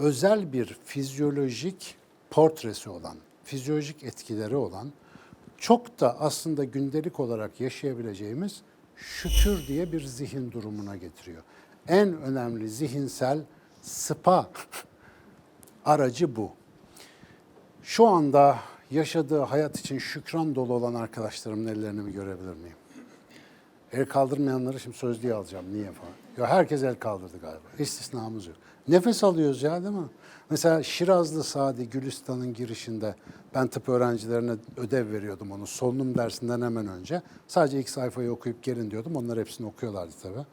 özel bir fizyolojik portresi olan, fizyolojik etkileri olan, çok da aslında gündelik olarak yaşayabileceğimiz şükür diye bir zihin durumuna getiriyor. En önemli zihinsel spa aracı bu. Şu anda yaşadığı hayat için şükran dolu olan arkadaşlarımın ellerini mi görebilir miyim? El kaldırmayanları şimdi sözlüğe alacağım. Niye falan. Ya herkes el kaldırdı galiba. İstisnamız yok. Nefes alıyoruz ya değil mi? Mesela Şirazlı Sadi Gülistan'ın girişinde ben tıp öğrencilerine ödev veriyordum onu solunum dersinden hemen önce. Sadece ilk sayfayı okuyup gelin diyordum. Onlar hepsini okuyorlardı tabii.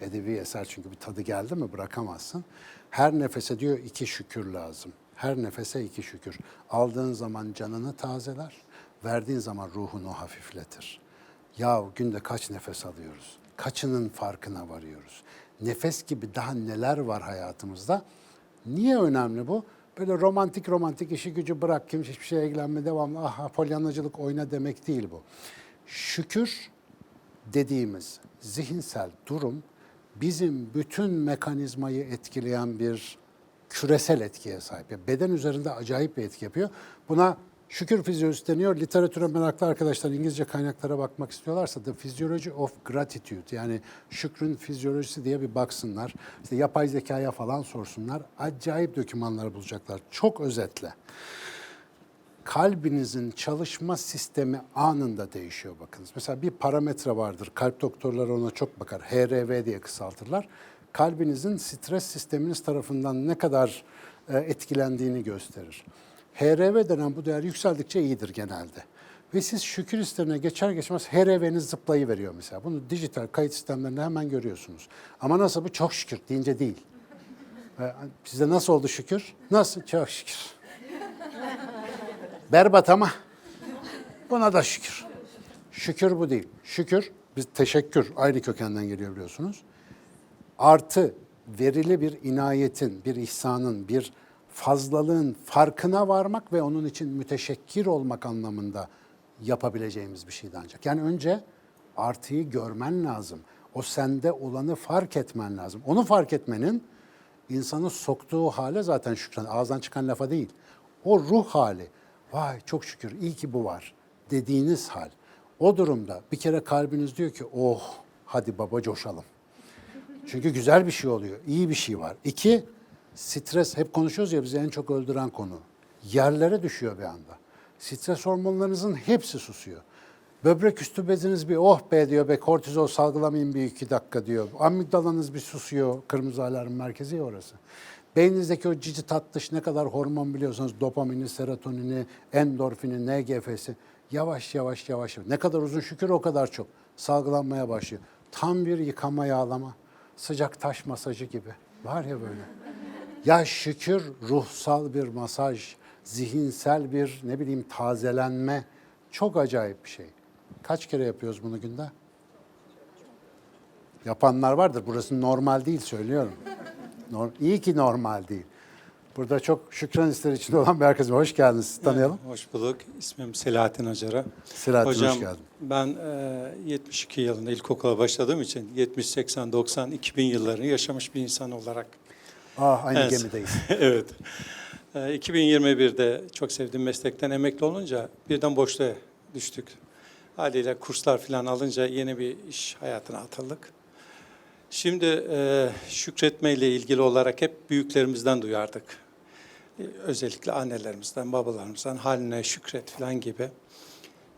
Edebi eser çünkü bir tadı geldi mi bırakamazsın. Her nefese diyor iki şükür lazım. Her nefese iki şükür. Aldığın zaman canını tazeler, verdiğin zaman ruhunu hafifletir. Ya günde kaç nefes alıyoruz? Kaçının farkına varıyoruz? Nefes gibi daha neler var hayatımızda? Niye önemli bu? Böyle romantik romantik işi gücü bırak, kimse hiçbir şeye ilgilenme, devamlı ah polyanacılık oyna demek değil bu. Şükür dediğimiz zihinsel durum bizim bütün mekanizmayı etkileyen bir küresel etkiye sahip. Yani beden üzerinde acayip bir etki yapıyor. Buna şükür fizyolojisi deniyor. Literatüre meraklı arkadaşlar İngilizce kaynaklara bakmak istiyorlarsa The Physiology of Gratitude yani şükrün fizyolojisi diye bir baksınlar. İşte yapay zekaya falan sorsunlar. Acayip dokümanlar bulacaklar. Çok özetle kalbinizin çalışma sistemi anında değişiyor bakınız. Mesela bir parametre vardır. Kalp doktorları ona çok bakar. HRV diye kısaltırlar. Kalbinizin stres sisteminiz tarafından ne kadar e, etkilendiğini gösterir. HRV denen bu değer yükseldikçe iyidir genelde. Ve siz şükür sistemine geçer geçmez HRV'niz zıplayıveriyor mesela. Bunu dijital kayıt sistemlerinde hemen görüyorsunuz. Ama nasıl bu? Çok şükür deyince değil. Size nasıl oldu şükür? Nasıl? Çok şükür. Berbat ama buna da şükür. Şükür bu değil. Şükür, biz teşekkür aynı kökenden geliyor biliyorsunuz. Artı verili bir inayetin, bir ihsanın, bir fazlalığın farkına varmak ve onun için müteşekkir olmak anlamında yapabileceğimiz bir şeydi ancak. Yani önce artıyı görmen lazım. O sende olanı fark etmen lazım. Onu fark etmenin insanı soktuğu hale zaten şükran. Ağızdan çıkan lafa değil. O ruh hali. Vay çok şükür iyi ki bu var dediğiniz hal. O durumda bir kere kalbiniz diyor ki oh hadi baba coşalım. Çünkü güzel bir şey oluyor, iyi bir şey var. İki, stres, hep konuşuyoruz ya bizi en çok öldüren konu. Yerlere düşüyor bir anda. Stres hormonlarınızın hepsi susuyor. Böbrek üstü beziniz bir oh be diyor be kortizol salgılamayın bir iki dakika diyor. Amigdalanız bir susuyor, kırmızı alarm merkezi ya orası. Beyninizdeki o cici tatlış ne kadar hormon biliyorsanız dopamini, serotonini, endorfini, NGF'si yavaş yavaş yavaş ne kadar uzun şükür o kadar çok salgılanmaya başlıyor. Tam bir yıkama yağlama, sıcak taş masajı gibi. Var ya böyle. Ya şükür ruhsal bir masaj, zihinsel bir ne bileyim tazelenme çok acayip bir şey. Kaç kere yapıyoruz bunu günde? Yapanlar vardır. Burası normal değil söylüyorum. İyi ki normal değil. Burada çok şükran ister içinde olan bir arkadaşım. Hoş geldiniz. Sizi tanıyalım. Hoş bulduk. İsmim Selahattin Acar'a. Selahattin, hoş Hocam, geldin. ben e, 72 yılında ilkokula başladığım için 70, 80, 90, 2000 yıllarını yaşamış bir insan olarak. Ah aynı Evet. gemideyiz. evet. E, 2021'de çok sevdiğim meslekten emekli olunca birden boşluğa düştük. Haliyle kurslar falan alınca yeni bir iş hayatına atıldık. Şimdi e, şükretmeyle ilgili olarak hep büyüklerimizden duyardık. E, özellikle annelerimizden, babalarımızdan haline şükret falan gibi.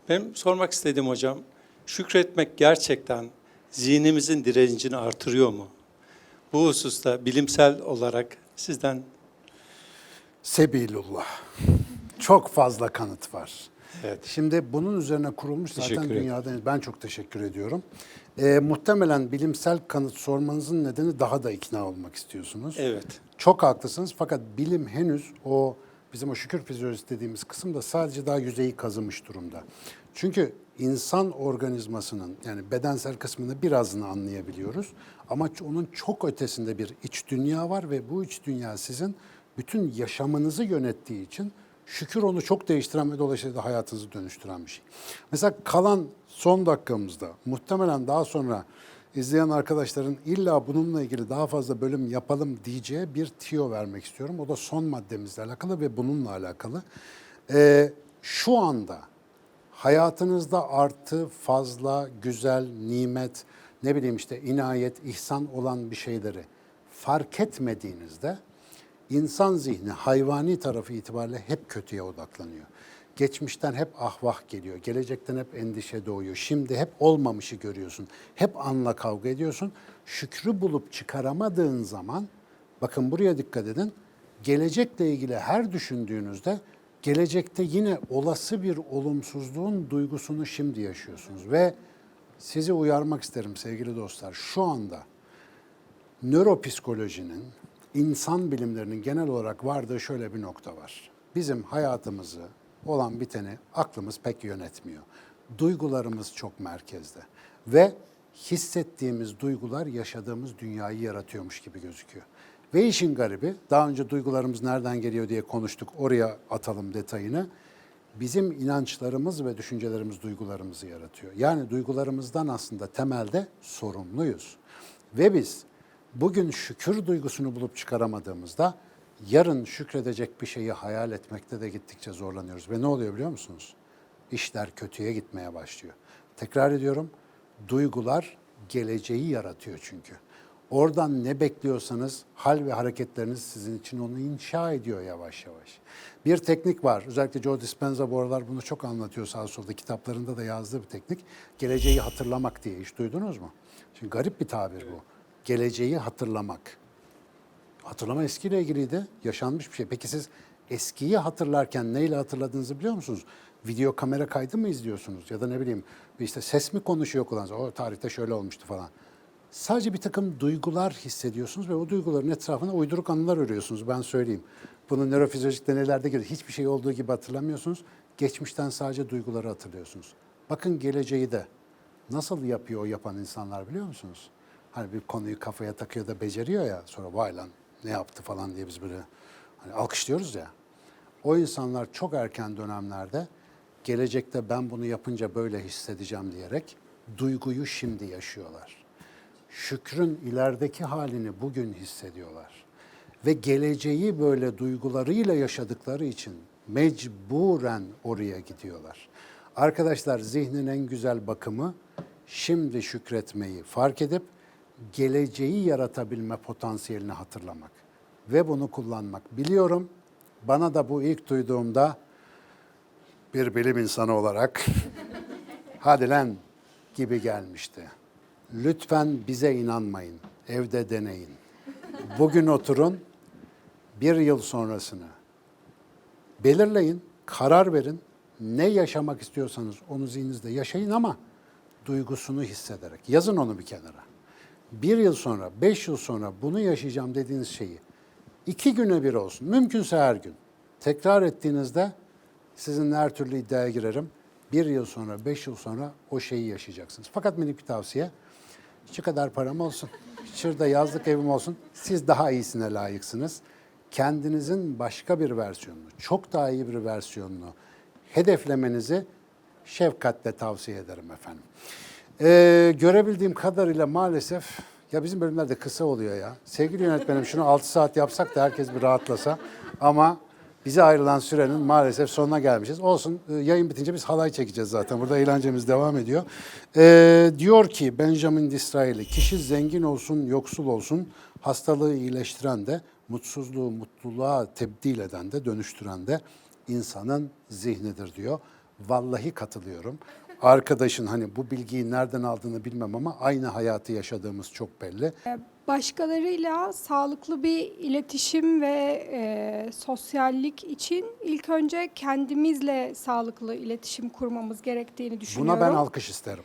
Benim sormak istediğim hocam, şükretmek gerçekten zihnimizin direncini artırıyor mu? Bu hususta bilimsel olarak sizden Sebilullah. Çok fazla kanıt var. Evet. Şimdi bunun üzerine kurulmuş zaten Teşekkür dünyada ben çok teşekkür ediyorum. Ee, muhtemelen bilimsel kanıt sormanızın nedeni daha da ikna olmak istiyorsunuz. evet, Çok haklısınız fakat bilim henüz o bizim o şükür fizyolojisi dediğimiz kısımda sadece daha yüzeyi kazımış durumda. Çünkü insan organizmasının yani bedensel kısmını birazını anlayabiliyoruz ama onun çok ötesinde bir iç dünya var ve bu iç dünya sizin bütün yaşamınızı yönettiği için şükür onu çok değiştiren ve dolayısıyla hayatınızı dönüştüren bir şey. Mesela kalan son dakikamızda muhtemelen daha sonra izleyen arkadaşların illa bununla ilgili daha fazla bölüm yapalım diyeceği bir tiyo vermek istiyorum. O da son maddemizle alakalı ve bununla alakalı. Ee, şu anda hayatınızda artı, fazla, güzel, nimet, ne bileyim işte inayet, ihsan olan bir şeyleri fark etmediğinizde insan zihni hayvani tarafı itibariyle hep kötüye odaklanıyor. Geçmişten hep ahvah geliyor, gelecekten hep endişe doğuyor. Şimdi hep olmamışı görüyorsun, hep anla kavga ediyorsun. Şükrü bulup çıkaramadığın zaman, bakın buraya dikkat edin, gelecekle ilgili her düşündüğünüzde gelecekte yine olası bir olumsuzluğun duygusunu şimdi yaşıyorsunuz. Ve sizi uyarmak isterim sevgili dostlar, şu anda nöropsikolojinin, insan bilimlerinin genel olarak vardığı şöyle bir nokta var. Bizim hayatımızı, olan biteni aklımız pek yönetmiyor. Duygularımız çok merkezde. Ve hissettiğimiz duygular yaşadığımız dünyayı yaratıyormuş gibi gözüküyor. Ve işin garibi, daha önce duygularımız nereden geliyor diye konuştuk, oraya atalım detayını. Bizim inançlarımız ve düşüncelerimiz duygularımızı yaratıyor. Yani duygularımızdan aslında temelde sorumluyuz. Ve biz bugün şükür duygusunu bulup çıkaramadığımızda yarın şükredecek bir şeyi hayal etmekte de gittikçe zorlanıyoruz. Ve ne oluyor biliyor musunuz? İşler kötüye gitmeye başlıyor. Tekrar ediyorum, duygular geleceği yaratıyor çünkü. Oradan ne bekliyorsanız hal ve hareketleriniz sizin için onu inşa ediyor yavaş yavaş. Bir teknik var. Özellikle Joe Dispenza bu aralar bunu çok anlatıyor sağ solda kitaplarında da yazdığı bir teknik. Geleceği hatırlamak diye hiç duydunuz mu? Şimdi garip bir tabir bu. Geleceği hatırlamak. Hatırlama eskiyle ilgiliydi. Yaşanmış bir şey. Peki siz eskiyi hatırlarken neyle hatırladığınızı biliyor musunuz? Video kamera kaydı mı izliyorsunuz? Ya da ne bileyim işte ses mi konuşuyor kulağınız? O tarihte şöyle olmuştu falan. Sadece bir takım duygular hissediyorsunuz ve o duyguların etrafına uyduruk anılar örüyorsunuz. Ben söyleyeyim. Bunu nörofizyolojik deneylerde görüyoruz. Hiçbir şey olduğu gibi hatırlamıyorsunuz. Geçmişten sadece duyguları hatırlıyorsunuz. Bakın geleceği de nasıl yapıyor o yapan insanlar biliyor musunuz? Hani bir konuyu kafaya takıyor da beceriyor ya sonra vay lan ne yaptı falan diye biz böyle hani alkışlıyoruz ya. O insanlar çok erken dönemlerde gelecekte ben bunu yapınca böyle hissedeceğim diyerek duyguyu şimdi yaşıyorlar. Şükrün ilerideki halini bugün hissediyorlar. Ve geleceği böyle duygularıyla yaşadıkları için mecburen oraya gidiyorlar. Arkadaşlar zihnin en güzel bakımı şimdi şükretmeyi fark edip geleceği yaratabilme potansiyelini hatırlamak ve bunu kullanmak. Biliyorum bana da bu ilk duyduğumda bir bilim insanı olarak hadi lan gibi gelmişti. Lütfen bize inanmayın, evde deneyin. Bugün oturun, bir yıl sonrasını belirleyin, karar verin. Ne yaşamak istiyorsanız onu zihninizde yaşayın ama duygusunu hissederek. Yazın onu bir kenara bir yıl sonra, beş yıl sonra bunu yaşayacağım dediğiniz şeyi iki güne bir olsun, mümkünse her gün tekrar ettiğinizde sizinle her türlü iddiaya girerim. Bir yıl sonra, beş yıl sonra o şeyi yaşayacaksınız. Fakat minik bir tavsiye, şu kadar param olsun, şurada yazlık evim olsun, siz daha iyisine layıksınız. Kendinizin başka bir versiyonunu, çok daha iyi bir versiyonunu hedeflemenizi şefkatle tavsiye ederim efendim. Ee, görebildiğim kadarıyla maalesef ya bizim bölümler de kısa oluyor ya. Sevgili yönetmenim şunu 6 saat yapsak da herkes bir rahatlasa. Ama bize ayrılan sürenin maalesef sonuna gelmişiz. Olsun e, yayın bitince biz halay çekeceğiz zaten. Burada eğlencemiz devam ediyor. Ee, diyor ki Benjamin Disraeli, kişi zengin olsun, yoksul olsun, hastalığı iyileştiren de, mutsuzluğu mutluluğa tebdil eden de, dönüştüren de insanın zihnidir diyor. Vallahi katılıyorum arkadaşın hani bu bilgiyi nereden aldığını bilmem ama aynı hayatı yaşadığımız çok belli. Başkalarıyla sağlıklı bir iletişim ve e, sosyallik için ilk önce kendimizle sağlıklı iletişim kurmamız gerektiğini düşünüyorum. Buna ben alkış isterim.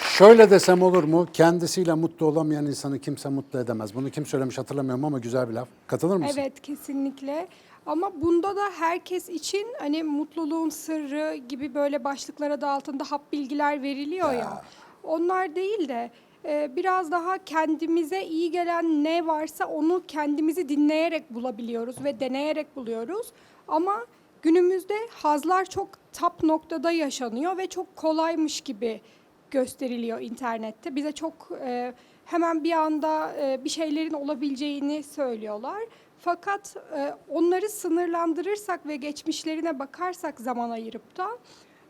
Şöyle desem olur mu? Kendisiyle mutlu olamayan insanı kimse mutlu edemez. Bunu kim söylemiş hatırlamıyorum ama güzel bir laf. Katılır mısın? Evet kesinlikle. Ama bunda da herkes için hani mutluluğun sırrı gibi böyle başlıklar adı altında hap bilgiler veriliyor ya. Onlar değil de e, biraz daha kendimize iyi gelen ne varsa onu kendimizi dinleyerek bulabiliyoruz ve deneyerek buluyoruz. Ama günümüzde hazlar çok tap noktada yaşanıyor ve çok kolaymış gibi gösteriliyor internette. Bize çok e, hemen bir anda e, bir şeylerin olabileceğini söylüyorlar. Fakat onları sınırlandırırsak ve geçmişlerine bakarsak zaman ayırıp da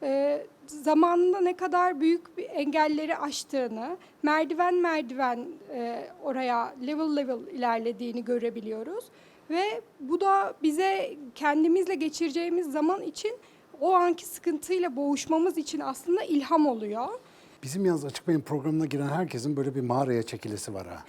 e, zamanında ne kadar büyük bir engelleri aştığını, merdiven merdiven e, oraya level level ilerlediğini görebiliyoruz. Ve bu da bize kendimizle geçireceğimiz zaman için o anki sıkıntıyla boğuşmamız için aslında ilham oluyor. Bizim yalnız Açık Bey'in programına giren herkesin böyle bir mağaraya çekilisi var ha.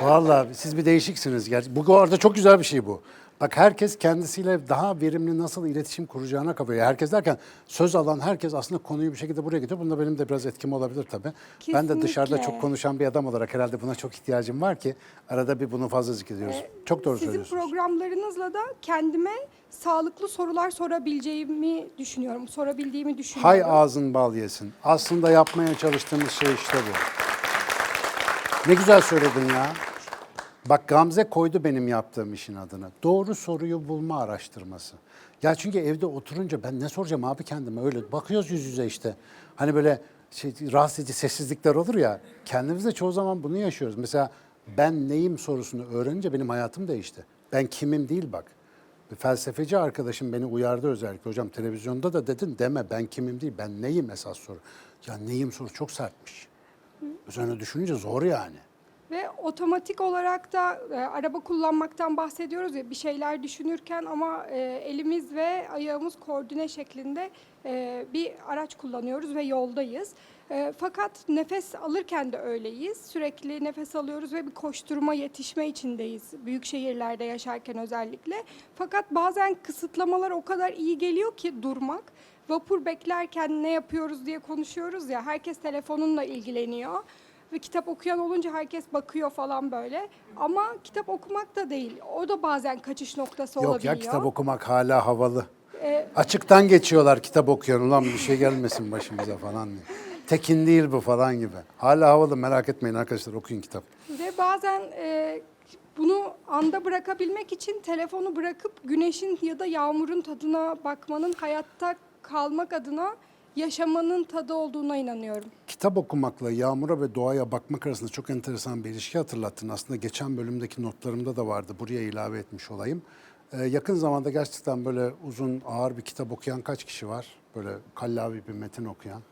Vallahi siz bir değişiksiniz. Gerçi. Bu arada çok güzel bir şey bu. Bak herkes kendisiyle daha verimli nasıl iletişim kuracağına kapıyor. Herkes derken söz alan herkes aslında konuyu bir şekilde buraya getiriyor. Bunda benim de biraz etkim olabilir tabii. Ben de dışarıda Kesinlikle. çok konuşan bir adam olarak herhalde buna çok ihtiyacım var ki arada bir bunu fazla zikrediyoruz. çok doğru Sizin söylüyorsunuz. programlarınızla da kendime sağlıklı sorular sorabileceğimi düşünüyorum. Sorabildiğimi düşünüyorum. Hay ağzın bal yesin. Aslında yapmaya çalıştığımız şey işte bu. Ne güzel söyledin ya. Bak Gamze koydu benim yaptığım işin adını. Doğru soruyu bulma araştırması. Ya çünkü evde oturunca ben ne soracağım abi kendime öyle bakıyoruz yüz yüze işte. Hani böyle şey, rahatsız edici sessizlikler olur ya. Kendimiz de çoğu zaman bunu yaşıyoruz. Mesela ben neyim sorusunu öğrenince benim hayatım değişti. Ben kimim değil bak. Bir felsefeci arkadaşım beni uyardı özellikle. Hocam televizyonda da dedin deme ben kimim değil ben neyim esas soru. Ya neyim soru çok sertmiş. Üzerine düşününce zor yani. Ve otomatik olarak da e, araba kullanmaktan bahsediyoruz ya bir şeyler düşünürken ama e, elimiz ve ayağımız koordine şeklinde e, bir araç kullanıyoruz ve yoldayız. E, fakat nefes alırken de öyleyiz. Sürekli nefes alıyoruz ve bir koşturma, yetişme içindeyiz. Büyük şehirlerde yaşarken özellikle. Fakat bazen kısıtlamalar o kadar iyi geliyor ki durmak. Vapur beklerken ne yapıyoruz diye konuşuyoruz ya. Herkes telefonunla ilgileniyor ve kitap okuyan olunca herkes bakıyor falan böyle. Ama kitap okumak da değil. O da bazen kaçış noktası Yok olabiliyor. ya kitap okumak hala havalı. Ee, Açıktan geçiyorlar kitap okuyan ulan bir şey gelmesin başımıza falan diye. Tekin değil bu falan gibi. Hala havalı merak etmeyin arkadaşlar okuyun kitap. Ve bazen e, bunu anda bırakabilmek için telefonu bırakıp güneşin ya da yağmurun tadına bakmanın hayatta kalmak adına yaşamanın tadı olduğuna inanıyorum. Kitap okumakla yağmura ve doğaya bakmak arasında çok enteresan bir ilişki hatırlattın. Aslında geçen bölümdeki notlarımda da vardı. Buraya ilave etmiş olayım. Ee, yakın zamanda gerçekten böyle uzun, ağır bir kitap okuyan kaç kişi var? Böyle kallavi bir metin okuyan.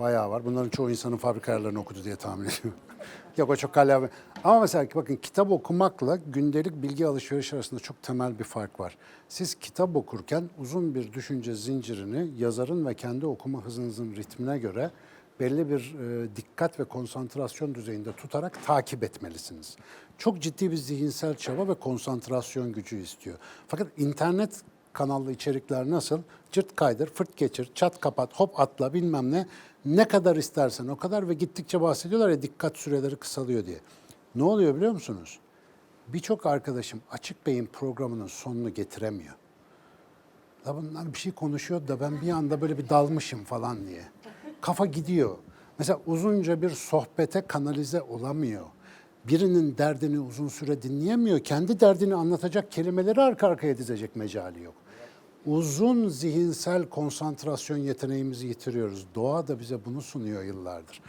Bayağı var. Bunların çoğu insanın fabrika ayarlarını okudu diye tahmin ediyorum. Yok o çok kallavi. Ama mesela bakın kitap okumakla gündelik bilgi alışverişi arasında çok temel bir fark var. Siz kitap okurken uzun bir düşünce zincirini yazarın ve kendi okuma hızınızın ritmine göre belli bir e, dikkat ve konsantrasyon düzeyinde tutarak takip etmelisiniz. Çok ciddi bir zihinsel çaba ve konsantrasyon gücü istiyor. Fakat internet kanallı içerikler nasıl? Cırt kaydır, fırt geçir, çat kapat, hop atla bilmem ne. Ne kadar istersen o kadar ve gittikçe bahsediyorlar ya dikkat süreleri kısalıyor diye. Ne oluyor biliyor musunuz? Birçok arkadaşım Açık Bey'in programının sonunu getiremiyor. Ya bunlar bir şey konuşuyor da ben bir anda böyle bir dalmışım falan diye. Kafa gidiyor. Mesela uzunca bir sohbete kanalize olamıyor. Birinin derdini uzun süre dinleyemiyor. Kendi derdini anlatacak kelimeleri arka arkaya dizecek mecali yok. Uzun zihinsel konsantrasyon yeteneğimizi yitiriyoruz. Doğa da bize bunu sunuyor yıllardır.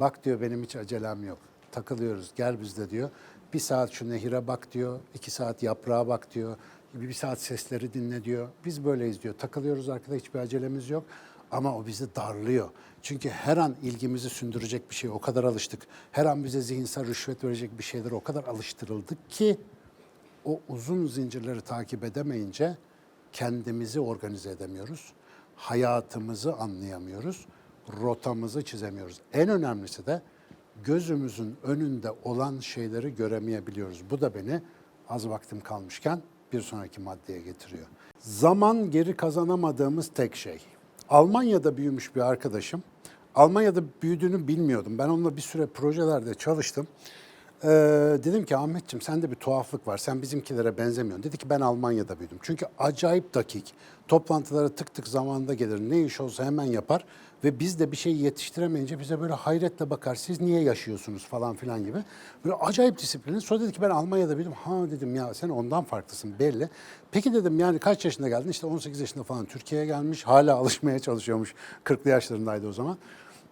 Bak diyor benim hiç acelem yok. Takılıyoruz gel bizde diyor. Bir saat şu nehire bak diyor. iki saat yaprağa bak diyor. Bir saat sesleri dinle diyor. Biz böyleyiz diyor. Takılıyoruz arkada hiçbir acelemiz yok. Ama o bizi darlıyor. Çünkü her an ilgimizi sündürecek bir şey o kadar alıştık. Her an bize zihinsel rüşvet verecek bir şeylere o kadar alıştırıldık ki o uzun zincirleri takip edemeyince kendimizi organize edemiyoruz. Hayatımızı anlayamıyoruz. Rotamızı çizemiyoruz. En önemlisi de gözümüzün önünde olan şeyleri göremeyebiliyoruz. Bu da beni az vaktim kalmışken bir sonraki maddeye getiriyor. Zaman geri kazanamadığımız tek şey. Almanya'da büyümüş bir arkadaşım. Almanya'da büyüdüğünü bilmiyordum. Ben onunla bir süre projelerde çalıştım. Ee, dedim ki Ahmetciğim sende bir tuhaflık var. Sen bizimkilere benzemiyorsun. Dedi ki ben Almanya'da büyüdüm. Çünkü acayip dakik. Toplantılara tık tık zamanında gelir. Ne iş olsa hemen yapar. Ve biz de bir şeyi yetiştiremeyince bize böyle hayretle bakar. Siz niye yaşıyorsunuz falan filan gibi. Böyle acayip disiplinli. Sonra dedi ki ben Almanya'da büyüdüm. Ha dedim ya sen ondan farklısın belli. Peki dedim yani kaç yaşında geldin? İşte 18 yaşında falan Türkiye'ye gelmiş. Hala alışmaya çalışıyormuş. 40'lı yaşlarındaydı o zaman.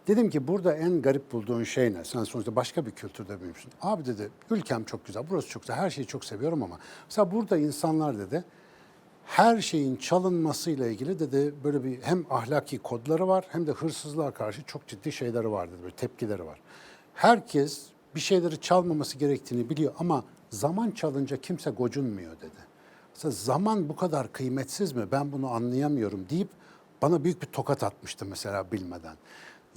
Dedim ki burada en garip bulduğun şey ne? Sen sonuçta başka bir kültürde büyümüşsün. Abi dedi ülkem çok güzel, burası çok güzel, her şeyi çok seviyorum ama mesela burada insanlar dedi her şeyin çalınmasıyla ilgili dedi böyle bir hem ahlaki kodları var hem de hırsızlığa karşı çok ciddi şeyleri var dedi, böyle tepkileri var. Herkes bir şeyleri çalmaması gerektiğini biliyor ama zaman çalınca kimse gocunmuyor dedi. Mesela zaman bu kadar kıymetsiz mi? Ben bunu anlayamıyorum deyip bana büyük bir tokat atmıştı mesela bilmeden.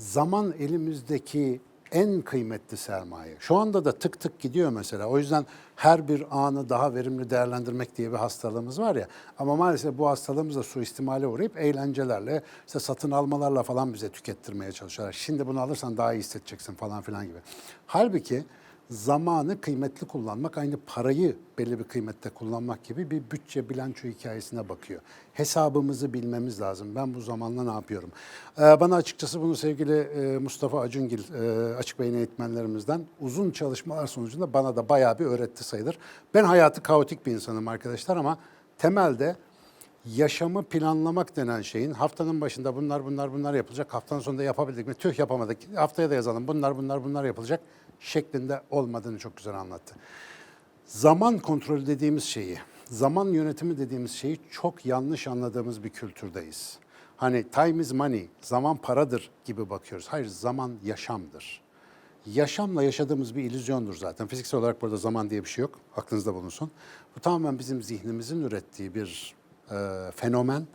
Zaman elimizdeki en kıymetli sermaye. Şu anda da tık tık gidiyor mesela. O yüzden her bir anı daha verimli değerlendirmek diye bir hastalığımız var ya. Ama maalesef bu hastalığımız da suistimale uğrayıp eğlencelerle, işte satın almalarla falan bize tükettirmeye çalışıyorlar. Şimdi bunu alırsan daha iyi hissedeceksin falan filan gibi. Halbuki zamanı kıymetli kullanmak aynı parayı belli bir kıymette kullanmak gibi bir bütçe bilanço hikayesine bakıyor. Hesabımızı bilmemiz lazım. Ben bu zamanla ne yapıyorum? Ee, bana açıkçası bunu sevgili e, Mustafa Acungil, e, açık beyin eğitmenlerimizden uzun çalışmalar sonucunda bana da bayağı bir öğretti sayılır. Ben hayatı kaotik bir insanım arkadaşlar ama temelde yaşamı planlamak denen şeyin haftanın başında bunlar bunlar bunlar yapılacak. Haftanın sonunda yapabildik mi? Tüh yapamadık. Haftaya da yazalım. Bunlar bunlar bunlar yapılacak şeklinde olmadığını çok güzel anlattı. Zaman kontrolü dediğimiz şeyi, zaman yönetimi dediğimiz şeyi çok yanlış anladığımız bir kültürdeyiz. Hani time is money, zaman paradır gibi bakıyoruz. Hayır, zaman yaşamdır. Yaşamla yaşadığımız bir illüzyondur zaten. Fiziksel olarak burada zaman diye bir şey yok. Aklınızda bulunsun. Bu tamamen bizim zihnimizin ürettiği bir e, fenomen.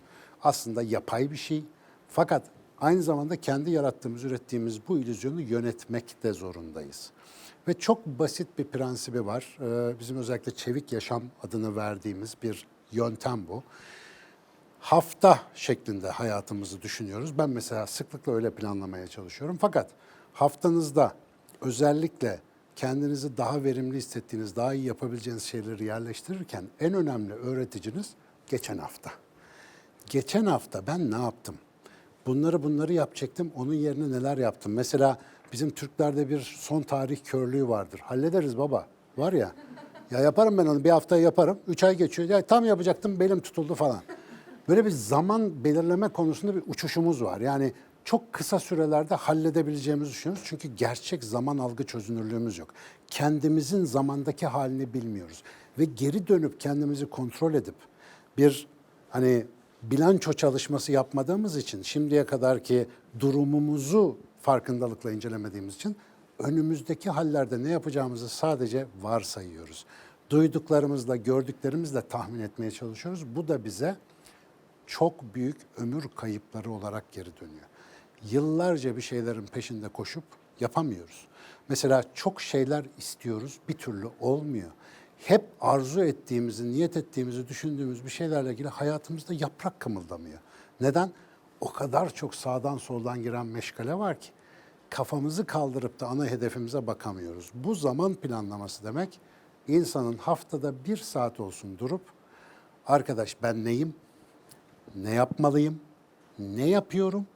Aslında yapay bir şey. Fakat aynı zamanda kendi yarattığımız, ürettiğimiz bu illüzyonu yönetmek de zorundayız. Ve çok basit bir prensibi var. Ee, Bizim özellikle çevik yaşam adını verdiğimiz bir yöntem bu. Hafta şeklinde hayatımızı düşünüyoruz. Ben mesela sıklıkla öyle planlamaya çalışıyorum. Fakat haftanızda özellikle kendinizi daha verimli hissettiğiniz, daha iyi yapabileceğiniz şeyleri yerleştirirken en önemli öğreticiniz geçen hafta. Geçen hafta ben ne yaptım? Bunları bunları yapacaktım. Onun yerine neler yaptım? Mesela bizim Türklerde bir son tarih körlüğü vardır. Hallederiz baba. Var ya. Ya yaparım ben onu. Bir haftaya yaparım. Üç ay geçiyor. Ya tam yapacaktım. Belim tutuldu falan. Böyle bir zaman belirleme konusunda bir uçuşumuz var. Yani çok kısa sürelerde halledebileceğimizi düşünüyoruz. Çünkü gerçek zaman algı çözünürlüğümüz yok. Kendimizin zamandaki halini bilmiyoruz. Ve geri dönüp kendimizi kontrol edip bir hani bilanço çalışması yapmadığımız için şimdiye kadarki durumumuzu farkındalıkla incelemediğimiz için önümüzdeki hallerde ne yapacağımızı sadece varsayıyoruz. Duyduklarımızla, gördüklerimizle tahmin etmeye çalışıyoruz. Bu da bize çok büyük ömür kayıpları olarak geri dönüyor. Yıllarca bir şeylerin peşinde koşup yapamıyoruz. Mesela çok şeyler istiyoruz, bir türlü olmuyor. Hep arzu ettiğimizi, niyet ettiğimizi düşündüğümüz bir şeylerle ilgili hayatımızda yaprak kımıldamıyor. Neden? O kadar çok sağdan soldan giren meşgale var ki kafamızı kaldırıp da ana hedefimize bakamıyoruz. Bu zaman planlaması demek insanın haftada bir saat olsun durup arkadaş ben neyim, ne yapmalıyım, ne yapıyorum,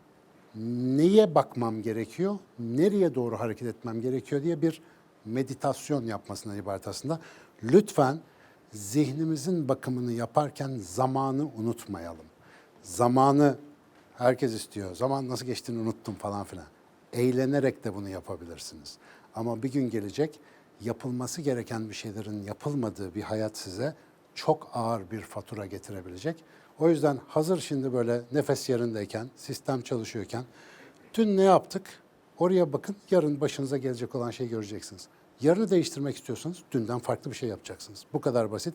neye bakmam gerekiyor, nereye doğru hareket etmem gerekiyor diye bir meditasyon yapmasına ibaret aslında. Lütfen zihnimizin bakımını yaparken zamanı unutmayalım. Zamanı herkes istiyor. Zaman nasıl geçtiğini unuttum falan filan. Eğlenerek de bunu yapabilirsiniz. Ama bir gün gelecek yapılması gereken bir şeylerin yapılmadığı bir hayat size çok ağır bir fatura getirebilecek. O yüzden hazır şimdi böyle nefes yerindeyken, sistem çalışıyorken dün ne yaptık? Oraya bakın, yarın başınıza gelecek olan şeyi göreceksiniz. Yarını değiştirmek istiyorsanız dünden farklı bir şey yapacaksınız. Bu kadar basit.